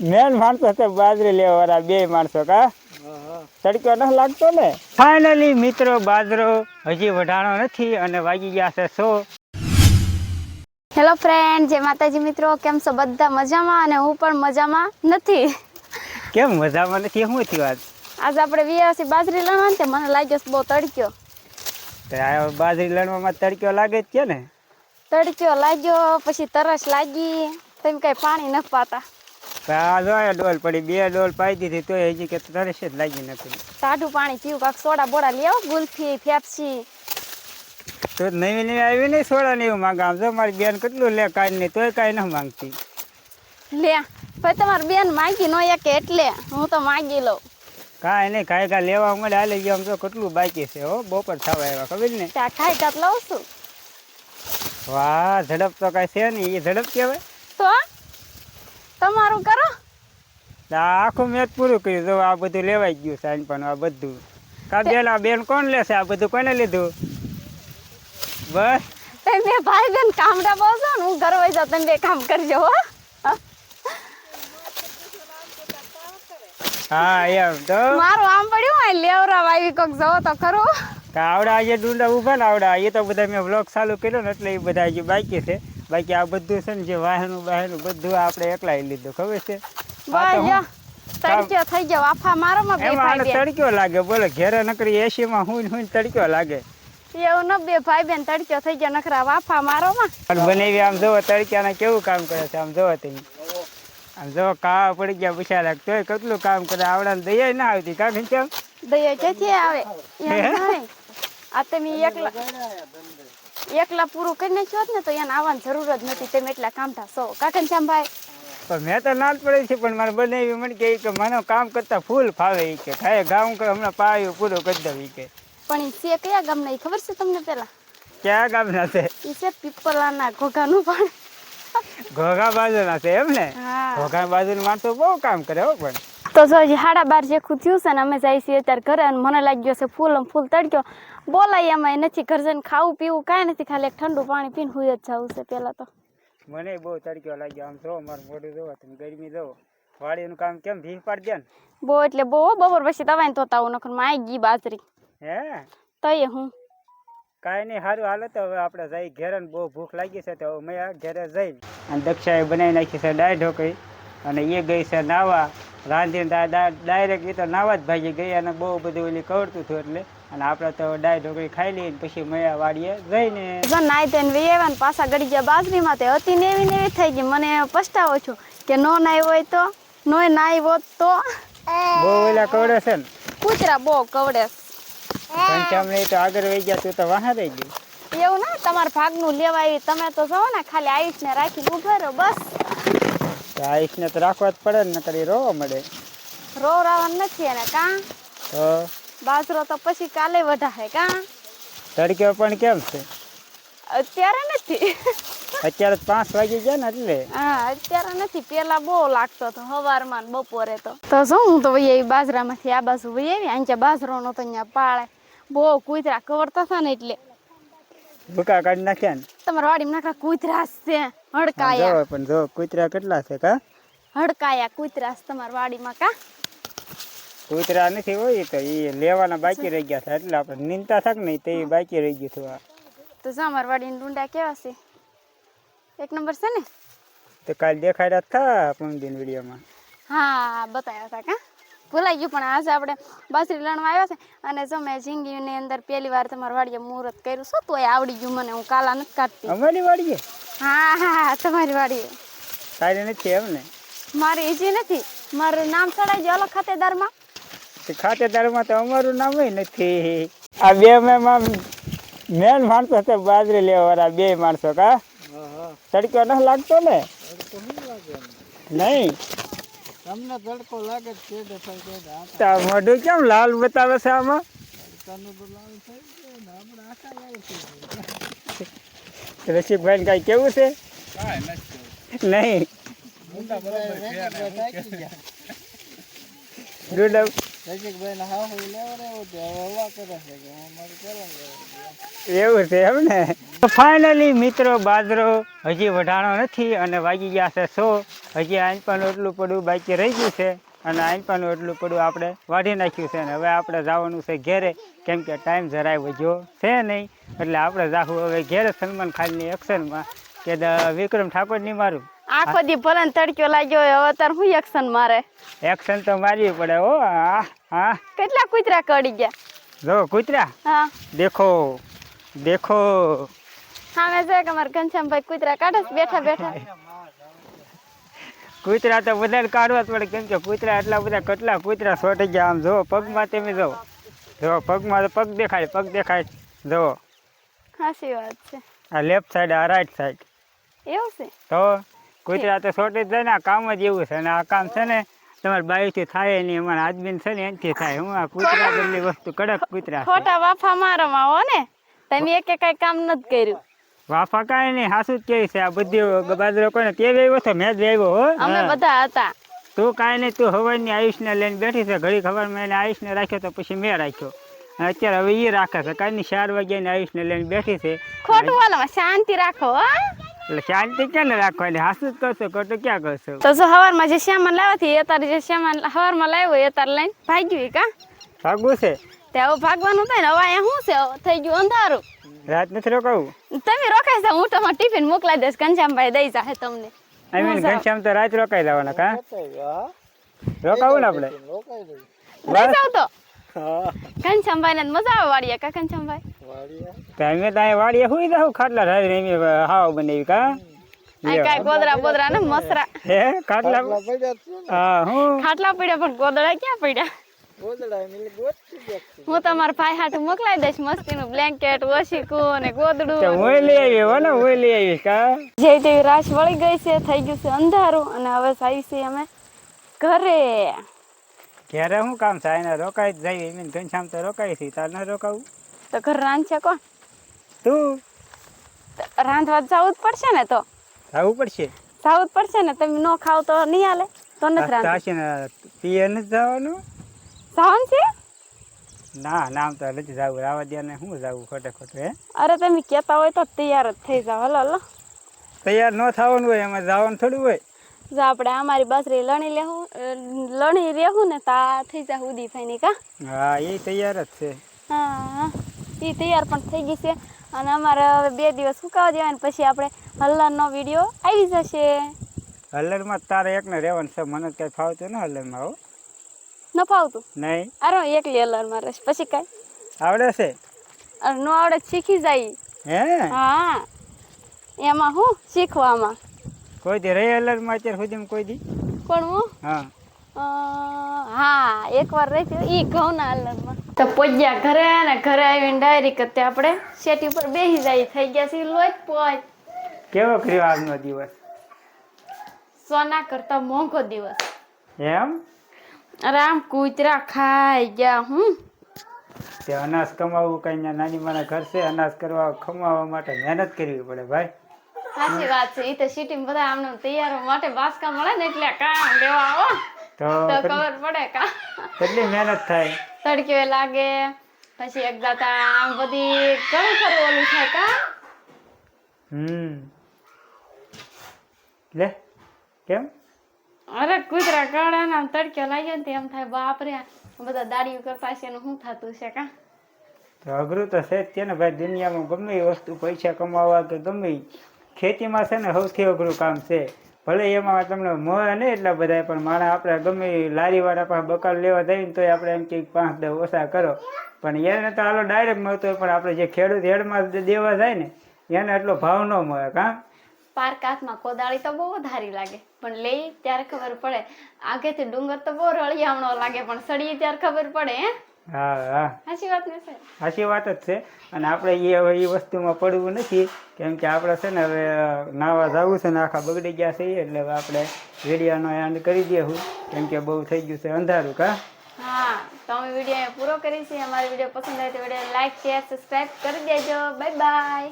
Main માણસો છે બાજરી લેવા વાળા બે માણસો કા? તડકો ન લાગતો ને? ફાઇનલી મિત્રો બાજરો હજી વઢાણો નથી અને વાગી ગયા છે સો. હેલો ફ્રેન્ડ જય માતાજી મિત્રો કેમ છો? બધા મજામાં અને હું પણ મજામાં નથી. કેમ મજામાં નથી? શું થયું આજ? આજે આપણે વિયાસી બાજરી લણવાની છે મને લાગ્યો બહુ તડક્યો. તો આ બાજરી લણવામાં તડક્યો લાગે જ છે ને? તડક્યો લાગ્યો પછી તરસ લાગી તેમ કઈ પાણી ન પાતા. આ જો ડોલ પડી બે ડોલ પાઈ દીધી તો હજી કે તરસ જ લાગી નથી. ટાઢું પાણી પીવું કાંક સોડા બોડા લઈ ગુલ્ફી ફેપ્સી તો નવી નવી આવી નહીં સોડા ને એવું માંગે. આમ જો મારી બેન કેટલું લે કાંઈ નહીં તોય કાંઈ ન માંગતી. લે ભાઈ તમારી બેન માંગી નો એક એટલે હું તો માંગી લઉં. કાંઈ નહીં કાંઈ કાંઈ લેવા મળે. હાલે ગયો આમ જો કેટલું બાકી છે હો બપોર થવા આવ્યા ખબર ને? ત્યાં ખાઈ કાત લઉં છું. વાહ ઝડપ તો કાંઈ છે નહીં એ ઝડપ કહેવાય તમારું કરો. આખું મેચ પૂરું કર્યું. જો આ બધું લેવાઈ ગયું સાઈન પણ આ બધું. કાબેલા બેન આ બેન કોણ લેશે? આ બધું કોને લીધું? બસ. તમે ભાઈ બેન કામડા બોલશો ને હું ઘર વહી જાઉં તમે બે કામ કરજો હો. હા એમ તો. મારું આમ પડ્યું હોય લેવરા વાવી કોક જવો તો ખરું. આવડા આજે ડુંડા ઊભા ને આવડા. એ તો બધા મેં બ્લોક ચાલુ કર્યો ને એટલે એ બધા હજી બાકી છે. બાકી આ બધું છે ને જે વાહનું બાહનું બધું આપણે એકલા લીધું ખબર છે? તડક્યો થઈ ગયો. વાફા મારો માં એમાં તડક્યો લાગે બોલો ઘેરે નકરી એસી માં હું હું તડક્યો લાગે. એવું ન બે ભાઈ બેન તડક્યો થઈ ગયો નખરા વાફા મારો માં. પણ બનાવી આમ જોવો તડક્યાના કેવું કામ કરે છે? આમ જોવો તમે. આમ જોવો કાવા પડી ગયા પૂછા લાગ તોય કેટલું કામ કરે? આવડા ને દયા ના આવતી કા કેમ દયા ક્યાંથી આવે? આ તમે એકલા એકલા પૂરું કરી નાખ્યું હોત ને તો એને આવવાની જરૂર જ નથી તમે એટલા કામઠા છો. કાકન શ્યામભાઈ પણ મેં તો ના જ પડે છે પણ મારે બનાવી મને કે કે મને કામ કરતા ફૂલ ફાવે એ કે. ખાય ગામ કરે હમણાં પાયું પૂરું કરી દઉં કે. પણ એ છે કયા ગામના? એ ખબર છે તમને પેલા? ક્યાં ગામના છે? એ છે પીપળાના ઘોઘાનું પણ. ઘોઘા બાજુના છે એમ ને? હા. ઘોઘા બાજુના માણસો બહુ કામ કરે હો પણ. તો જો હજી સાડા બાર જેખું થયું છે ને અમે જાય છીએ અત્યારે ઘરે અને મને લાગ્યો છે ફૂલ ફૂલ તડક્યો બોલાય એમાં નથી ઘર જઈને ખાવું પીવું કાંઈ નથી ખાલી એક ઠંડુ પાણી પીને હુઈ જ જવું છે પહેલાં તો. મને બહુ તડક્યો લાગ્યો આમ જો મારું મોઢું જોવો તમે ગરમી જોવો. વાડીનું કામ કેમ ભીખ પાડી દે ને? બહુ એટલે બહુ બપોર પછી તવાઈને હું નખર માય ગઈ બાજરી. હે? તઈએ હું. કાંઈ નહીં સારું હાલો તો હવે આપણે જઈ ઘેરે બહુ ભૂખ લાગી છે તો મેં ઘેરે જઈ. અને દક્ષાએ બનાવી નાખી છે ડાય ઢોકળી અને એ ગઈ છે નાવા. રાંધીને ડાયરેક્ટ એ તો નાવા જ ભાગી ગઈ અને બહુ બધું ઓલી કવડતું હતું એટલે. અને આપણે તો ડાય ઢોકળી ખાઈ લઈએ ને પછી મયા વાડીએ જઈને. નાઈ ધોઈને વી આવ્યા ને પાછા ગળી ગયા બાજરીમાં તે હતી ને એવી ને એવી થઈ ગઈ. મને પછતાવો છું કે નો નાઈ હોય તો નોય નાઈ હોત તો. બહુ ઓલા કવડે છે ને. કૂતરા બહુ કવડે. ઘનશ્યામને તો આગળ વહી ગયા તું તો વાહ રહી ગયું એવું ના તમારા ભાગનું લેવા આવી. તમે તો જો ને ખાલી આવીશ ને રાખી ઊભા રહો બસ. આઈસને તો રાખવા જ પડે ને નકર એ રોવા મળે. રોવરાવાનું નથી એને કાં? તો બાજરો તો પછી કાલે વધારે કાં? તડકે પણ કેમ છે? અત્યારે નથી. અત્યારે પાંચ વાગી ગયા ને એટલે. હા અત્યારે નથી પેલા બહુ લાગતો હતો સવારમાં ને બપોરે તો. તો શું હું તો આવી બાજરામાંથી આ બાજુ વહી આવી અહીંયા બાજરો નો તો અહીંયા પાળે. બહુ કૂતરા કવરતા હતા ને એટલે. ભૂકા કાઢી નાખ્યા ને? તમારા વાડીમાં નાખા કૂતરા છે હડકાયા. જો પણ જો કૂતરા કેટલા છે કા? હડકાયા કૂતરા છે તમારા વાડીમાં કા? કૂતરા નથી હોય તો એ લેવાના બાકી રહી ગયા છે એટલે આપણે નિંતા થાક ને તે બાકી રહી ગયું હતું તો જો અમારા વાડીના ડુંડા કેવા છે? એક નંબર છે ને? તો કાલ દેખાડ્યા થા પૂનદીન વિડીયોમાં. હા બતાવ્યા હતા કા? ભૂલાઈ ગયું પણ આજે આપણે બાસરી લણવા આવ્યા છે. અને જો મેં ઝીંગીની અંદર પહેલી વાર તમારા વાડીએ મુહૂર્ત કર્યું શું તોય આવડી ગયું મને હું કાલા નથી કાઢતી. અમારી વાડીએ? હા હા હા તમારી વાડીએ. તારી નથી એમ ને? મારી ઈજી નથી. મારું નામ ચડાઈ ગયું અલગ ખાતેદારમાં. તે ખાતેદારમાં તો અમારું નામ નથી. આ બે મેં મેન માણસો છે બાજરી લેવા બે માણસો કા? તડકો ન લાગતો ને? નહીં. તમને તડકો લાગે છે કે આ મોઢું કેમ લાલ બતાવે છે આમાં? તને તો લાલ થઈ ગયો ને આપણે આખા લાલ થઈ ગયા રસિકભાઈ કઈ કેવું છે? કાંઈ નથી નહીં. મોટા બરાબર ડુડા રસિકભાઈ એવું છે એમ ને? ફાઇનલી મિત્રો, બાજરો હજી વઢાણો નથી અને વાગી ગયા છે સો. હજી આંચપાનું એટલું પડું બાકી રહી ગયું છે અને આંચપાનું એટલું પડું આપણે વાઢી નાખ્યું છે ને હવે આપણે જવાનું છે ઘેરે. કેમ કે ટાઈમ જરાય વધ્યો છે નહીં. એટલે આપણે જાહું હવે ઘેરે સલમાન ખાનની એક્શનમાં કે વિક્રમ ઠાકોર નહીં મારું. આખો દી ભલે તડક્યો લાગ્યો હવે તાર હું એક્શન મારે? એક્શન તો મારવી પડે હો હા હા. કેટલા કૂતરા કડી ગયા? જો કૂતરા? હા. દેખો દેખો. સામે છે કે મારા ઘનશ્યામભાઈ કૂતરા કાઢે બેઠા બેઠા. કૂતરા તો બધાને કાઢવા પડે કેમ કે કૂતરા એટલા બધા કેટલા કૂતરા સોટી ગયા. આમ જો પગમાં તમે જો. જો પગમાં તો પગ દેખાય પગ દેખાય. જો. હાસી વાત છે. આ લેફ્ટ સાઈડ આ રાઈટ સાઈડ એવું છે? તો? કૂતરા તો છોટી જ જાય ને આ કામ જ એવું છે. અને આ કામ છે ને તમારે બાઈથી થાય નહીં અમારા આદમી છે ને એનથી થાય. હું આ કૂતરા બધી વસ્તુ કડક કૂતરા ખોટા વાફા મારવામાં હો ને તમે એક કઈ કામ નથી કર્યું. વાફા કાંઈ નહીં સાસુ જ કહે છે. આ બધી બાજરો કોઈને તે આવ્યો છે મેં જ આવ્યો હો. અમે બધા હતા. તું કાંઈ નહીં તું હવાની આયુષને લઈને બેઠી છે. ઘડી ખબર મેં એને આયુષને રાખ્યો તો પછી મેં રાખ્યો. અત્યારે હવે એ રાખે છે. કાંઈ નહીં ચાર વાગ્યાની આયુષને લઈને બેઠી છે. ખોટું બોલો શાંતિ રાખો હો. એટલે શાંતિ ક્યાં રાખો રાખવાની. હાસું જ કરશો ખોટું ક્યાં કરશો? તો જો હવારમાં જે લાવ્યો હતી એ તારે જે સામાન હવારમાં લાવ્યો એ તાર લઈને ભાગ્યું કા? ભાગવું છે? તે હવે ભાગવાનું થાય ને હવે અહીંયા શું છે? થઈ ગયું અંધારું. રાત નથી રોકાવું? તમે રોકાઈ જાઓ હું તમારે ટિફિન મોકલાઈ દઈશ ઘનશ્યામભાઈ દઈ જાહે તમને. આઈ મીન ઘનશ્યામ તો રાત રોકાઈ લેવાના કા? રોકાવું ને આપણે? રોકાઈ જાવ તો. ઘનશ્યામભાઈ ને મજા આવે વાળીએ કા ઘનશ્યામભાઈ? વાડિયા તો અમે તો અહીંયા વાડીએ સુઈ જાવ ખાટલા રાત અમે હાવ બનાવી કા? કાંઈ ગોદરા બોદરા ને મસરા. હે? ખાટલા ને. હા હું? ખાટલા પડ્યા પણ ગોદડા ક્યાં પડ્યા? હું તમારા ભાઈ હાથ મોકલાઈ દઈશ મસ્તીનું બ્લેન્કેટ ઓશીકું અને ગોદડું હું લઈ આવી હો ને હું લઈ આવી કા? જે તેવી રાશ વળી ગઈ છે થઈ ગયું છે અંધારું અને હવે આવી છે અમે ઘરે. ક્યારે હું કામ થાય? ને રોકાઈ જ જાય એમ ઘનશ્યામ તો રોકાઈ છે તાર ના રોકાવું? તો ઘર રાંધશે કોણ? તું? રાંધવા જવું જ પડશે ને તો? આવવું પડશે. જવું જ પડશે ને? તમે ન ખાવ તો નહીં હાલે? તો નથી રાંધશે ને. પીએ નથી જવાનું? જવાનું છે? ના નામ તો નથી જવું. રાવા દે ને શું જવું ખોટે ખોટે હે? અરે તમે કહેતા હોય તો તૈયાર જ થઈ જાવ હલો હલો. તૈયાર ન થવાનું હોય એમાં જવાનું થોડું હોય. જો આપણે અમારી બાજરી લણી લેવું લણી રહેવું ને તા થઈ જાય ઉદી ફાઈની કા? હા એ તૈયાર જ છે. હા. એ તૈયાર પણ થઈ ગઈ છે. અને અમારે હવે બે દિવસ સુકાવા દેવાય ને પછી આપણે હલ્લાનો વીડિયો આવી જશે. હલરમાં તારે એકને રહેવાનું છે. મને કઈ ફાવતું ને હલરમાં આવું ન ફાવતું? નહીં. અરે એકલી હલ્લારમાં રહીશ પછી કાંઈ? આવડે છે? અરે નો આવડે શીખી જાય. હે? હા. એમાં હું શીખવામાં કોઈ દી રહી હલરમાં અત્યાર સુધીમાં કોઈ દી? પણ હું? હા. હા એકવાર રહી હતી એ ઘઉંના હલ્લામાં તો પોજ્યા ઘરે ને ઘરે આવીને ડાયરી કરતે આપણે શેટી ઉપર બેસી જાય. થઈ ગયા છે લોટ પોચ કેવો કર્યો આજનો દિવસ? સોના કરતા મોંઘો દિવસ. એમ? અરે આમ કૂતરા ખાઈ ગયા હું. તે અનાજ કમાવવું કઈ નાની માના ઘર છે અનાજ કરવા કમાવા માટે મહેનત કરવી પડે ભાઈ. સાચી વાત છે. એ તો સિટીમાં બધા આમને તૈયાર માટે બાસકા મળે ને એટલે કામ લેવા આવો. તો ખબર પડે કા. કેટલી મહેનત થાય? તડક્યો લાગે પછી એક દાતા આમ બધી ઘણું ખરું ઓલું થાય કા? હમ. લે કેમ? અરે કૂતરા કાળા ના તડક્યો લાગ્યો ને એમ થાય બાપ રે બધા દાડીઓ કરતા છે શું થતું છે કા? તો અઘરું તો છે જ ને ભાઈ દુનિયામાં ગમે એ વસ્તુ પૈસા કમાવા કે ગમે. ખેતીમાં છે ને સૌથી અઘરું કામ છે. ભલે એમાં તમને મળે નહીં એટલા બધા પણ માણસ આપણે ગમે લારીવાળા પાસે બકાલ લેવા જઈએ ને તો આપણે એમ કે પાંચ દસ ઓછા કરો. પણ એને તો હાલો ડાયરેક્ટ મળતો હોય, પણ આપણે જે ખેડૂત હેડમાં દેવા જાય ને, એને એટલો ભાવ ન મળે, કાં? પાર્ક હાથમાં કોદાળી તો બહુ વધારી લાગે. પણ લઈ ત્યારે ખબર પડે. આગેથી ડુંગર તો બહુ રળિયામણો લાગે, પણ સળીએ ત્યારે ખબર પડે, હે? હા હા. સાચી વાત ને છે સાચી વાત જ છે. અને આપણે એ હવે એ વસ્તુમાં પડવું નથી. કેમ કે આપણે છે ને હવે નાવા જવું છે ને આખા બગડી ગયા છે એટલે હવે આપણે વિડીયોનો એન્ડ કરી દઈએ હું. કેમ કે બહુ થઈ ગયું છે અંધારું કા? હા તો અમે વીડિયો પૂરો કરી છે અમારો વીડિયો પસંદ આવે તો વીડિયો લાઈક શેર સબસ્ક્રાઈબ કરી દેજો. Bye bye